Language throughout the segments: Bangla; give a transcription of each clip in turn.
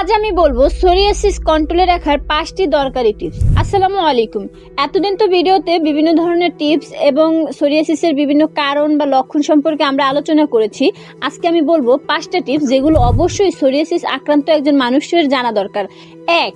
আজ আমি বলব সোরিয়াসিস কন্ট্রোলে রাখার পাঁচটি দরকারি টিপস আসসালামু আলাইকুম। এতদিন তো ভিডিওতে বিভিন্ন ধরনের টিপস এবং সোরিয়াসিসের বিভিন্ন কারণ বা লক্ষণ সম্পর্কে আমরা আলোচনা করেছি। আজকে আমি বলব পাঁচটা টিপস যেগুলো অবশ্যই সোরিয়াসিস আক্রান্ত একজন মানুষের জানা দরকার। এক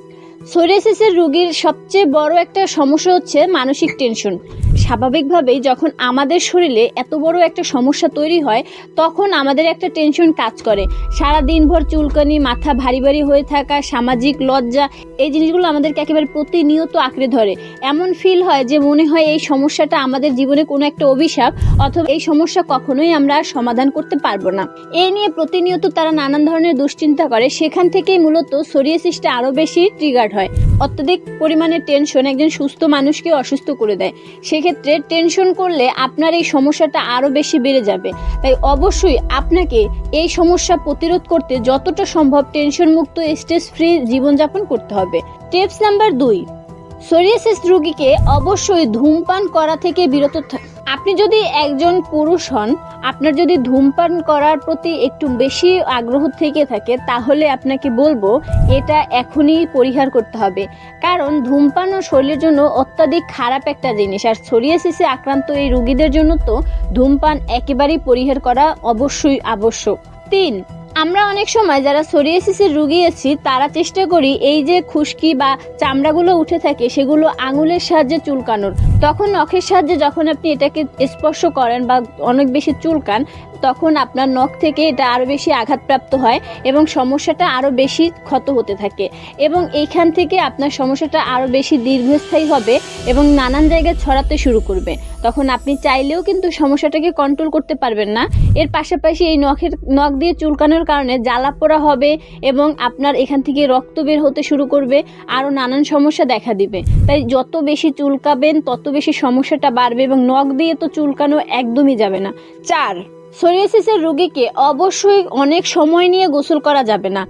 সোরিয়াসিসের রোগীর সবচেয়ে বড় একটা সমস্যা হচ্ছে মানসিক টেনশন। স্বাভাবিকভাবেই যখন আমাদের শরীরে এত বড় একটা সমস্যা তৈরি হয়, তখন আমাদের একটা টেনশন কাজ করে। সারা দিনভর চুলকানি, মাথা ভারী ভারী হয়ে থাকা, সামাজিক লজ্জা, এই জিনিসগুলো আমাদেরকে একেবারে প্রতিনিয়ত আঁকড়ে ধরে। এমন ফিল হয় যে মনে হয় এই সমস্যাটা আমাদের জীবনে কোনো একটা অভিশাপ, অথবা এই সমস্যা কখনোই আমরা সমাধান করতে পারব না। এই নিয়ে প্রতিনিয়ত তারা নানান ধরনের দুশ্চিন্তা করে। সেখান থেকেই মূলত সোরিয়াসিসটা আরও বেশি ট্রিগার্ড হয়। অত্যধিক পরিমাণে টেনশন একজন সুস্থ মানুষকে অসুস্থ করে দেয়। সেক্ষেত্রে টেনশন করলে আপনার এই সমস্যাটা আরও বেশি বেড়ে যাবে। তাই অবশ্যই আপনাকে এই সমস্যা প্রতিরোধ করতে যতটা সম্ভব টেনশন মুক্ত স্ট্রেস ফ্রি জীবনযাপন করতে হবে। টিপস নাম্বার দুই সোরিয়াসিস রোগীকে অবশ্যই ধূমপান করা থেকে বিরত আপনি যদি একজন পুরুষ হন, আপনার যদি ধূমপান করার প্রতি একটু বেশি আগ্রহ থেকে থাকে, তাহলে আপনাকে বলব এটা এখনই পরিহার করতে হবে। কারণ ধূমপান ও শরীরের জন্য অত্যাধিক খারাপ একটা জিনিস। আর সোরিয়াসিসে আক্রান্ত এই রোগীদের জন্য তো ধূমপান একেবারেই পরিহার করা অবশ্যই আবশ্যক। তিন আমরা অনেক সময় যারা সোরিয়াসিসের রুগী আছি, তারা চেষ্টা করি এই যে খুশকি বা চামড়াগুলো উঠে থাকে, সেগুলো আঙুলের সাহায্যে চুলকানোর। তখন নখের সাহায্যে যখন আপনি এটাকে স্পর্শ করেন বা অনেক বেশি চুলকান, তখন আপনার নখ থেকে এটা আরও বেশি আঘাতপ্রাপ্ত হয় এবং সমস্যাটা আরও বেশি ক্ষত হতে থাকে। এবং এইখান থেকে আপনার সমস্যাটা আরও বেশি দীর্ঘস্থায়ী হবে এবং নানান জায়গায় ছড়াতে শুরু করবে। তখন আপনি চাইলেও কিন্তু সমস্যাটাকে কন্ট্রোল করতে পারবেন না। এর পাশাপাশি এই নখের, নখ দিয়ে চুলকানোর কারণে জ্বালা পোড়া হবে এবং আপনার এখান থেকে রক্ত বের হতে শুরু করবে, আরও নানান সমস্যা দেখা দিবে। তাই যত বেশি চুলকাবেন, তত বেশি সমস্যাটা বাড়বে এবং নখ দিয়ে তো চুলকানো একদমই যাবে না। চার সোরিয়াসিসের রোগীকে অবশ্যই অনেক সময় নিয়ে গোসল করা যাবে না।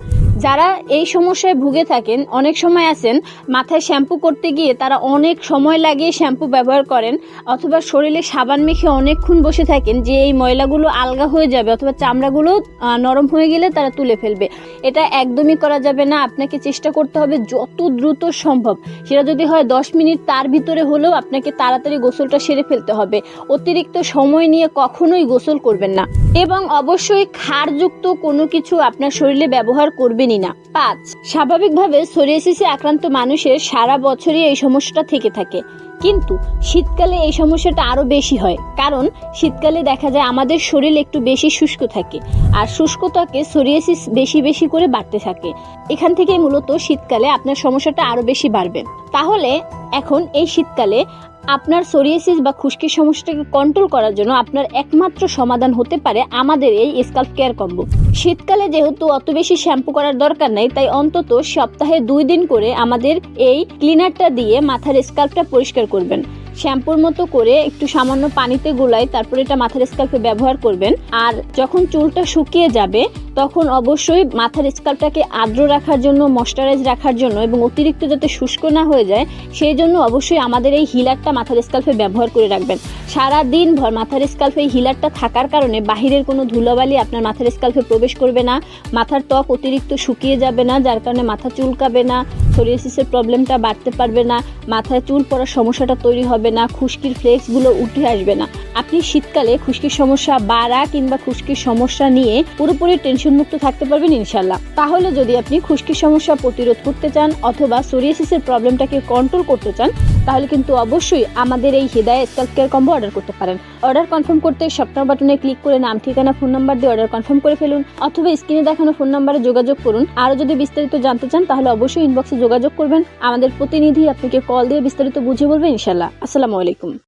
যারা এই সমস্যায় ভুগে থাকেন, অনেক সময় আছেন, মাথায় শ্যাম্পু করতে গিয়ে তারা অনেক সময় লাগিয়ে শ্যাম্পু ব্যবহার করেন, অথবা শরীরে সাবান মেখে অনেকক্ষণ বসে থাকেন যে এই ময়লাগুলো আলগা হয়ে যাবে অথবা চামড়াগুলো নরম হয়ে গেলে তারা তুলে ফেলবে। এটা একদমই করা যাবে না, আপনাকে চেষ্টা করতে হবে যত দ্রুত সম্ভব। সেটা যদি হয় দশ মিনিট তার ভিতরে হলেও আপনাকে তাড়াতাড়ি গোসলটা সেরে ফেলতে হবে। অতিরিক্ত সময় নিয়ে কখনোই গোসল করবেন না। এবং অবশ্যই ক্ষারযুক্ত কোনো কিছু আপনার শরীরে ব্যবহার করবেনই না। পাঁচ, স্বাভাবিকভাবে সোরিয়াসিসে আক্রান্ত মানুষের সারা বছরই এই সমস্যাটা থেকে থাকে। কিন্তু শীতকালে এই সমস্যাটা আরও বেশি হয়, কারণ শীতকালে দেখা যায় আমাদের শরীর একটু বেশি শুষ্ক থাকে আর শুষ্ক ত্বকে সোরিয়াসিস বেশি বেশি করে বাড়তে থাকে। এখান থেকেই মূলত শীতকালে আপনার সমস্যাটা আরও বেশি বাড়বে। তাহলে এখন এই শীতকালে আপনার সোরিয়াসিস বা খুশকির সমস্যাটাকে কন্ট্রোল করার জন্য আপনার একমাত্র সমাধান হতে পারে আমাদের এই স্কাল্প কেয়ার কম্বো শীতকালে যেহেতু অত বেশি শ্যাম্পু করার দরকার নেই, তাই অন্তত সপ্তাহে দুই দিন করে আমাদের এই ক্লিনারটা দিয়ে মাথার স্কাল্পটা পরিষ্কার করবেন। শ্যাম্পুর মতো করে একটু সামান্য পানিতে গোলাই তারপর এটা মাথার স্কাল্পে ব্যবহার করবেন। আর যখন চুলটা শুকিয়ে যাবে তখন অবশ্যই মাথার স্কাল্পটাকে আর্দ্র রাখার জন্য ময়শ্চারাইজ রাখার জন্য এবং অতিরিক্ত যাতে শুষ্ক না হয়ে যায়, সেই জন্য অবশ্যই আমাদের এই হিলারটা মাথার স্কাল্পে ব্যবহার করে রাখবেন। সারা দিন ভর মাথার স্কাল্পে এই হিলারটা থাকার কারণে বাহিরের কোনো ধুলোবালি আপনার মাথার স্কাল্পে প্রবেশ করবে না, মাথার ত্বক অতিরিক্ত শুকিয়ে যাবে না, যার কারণে মাথা চুলকাবে না সোরিয়াসিসের প্রবলেমটা বাড়তে পারবে না, মাথায় চুল পড়ার সমস্যাটা তৈরি হবে না, খুশকির ফ্লেক্সগুলো উঠে আসবে না। আপনি শীতকালে খুশকির সমস্যা বাড়া কিংবা খুশকির সমস্যা নিয়ে পুরোপুরি টেনশন মুক্ত থাকতে পারবেন ইনশাল্লাহ তাহলে যদি আপনি খুশকির সমস্যা প্রতিরোধ করতে চান অথবা সোরিয়াসিসের প্রবলেমটাকে কন্ট্রোল করতে চান, তাহলে কিন্তু অবশ্যই আমাদের এই Hridoy scalp care combo order করতে পারেন। অর্ডার কনফার্ম করতে সপ্তাহ বাটনে ক্লিক করে নাম, ঠিকানা ফোন নাম্বার দিয়ে অর্ডার কনফার্ম করে ফেলুন অথবা স্ক্রিনে দেখানো ফোন নাম্বারে যোগাযোগ করুন। আরও যদি বিস্তারিত জানতে চান, তাহলে অবশ্যই ইনবক্সে যোগাযোগ করবেন। আমাদের প্রতিনিধি আপনাকে কল দিয়ে বিস্তারিত বুঝিয়ে বলবেন ইনশাল্লাহ আসসালামু আলাইকুম।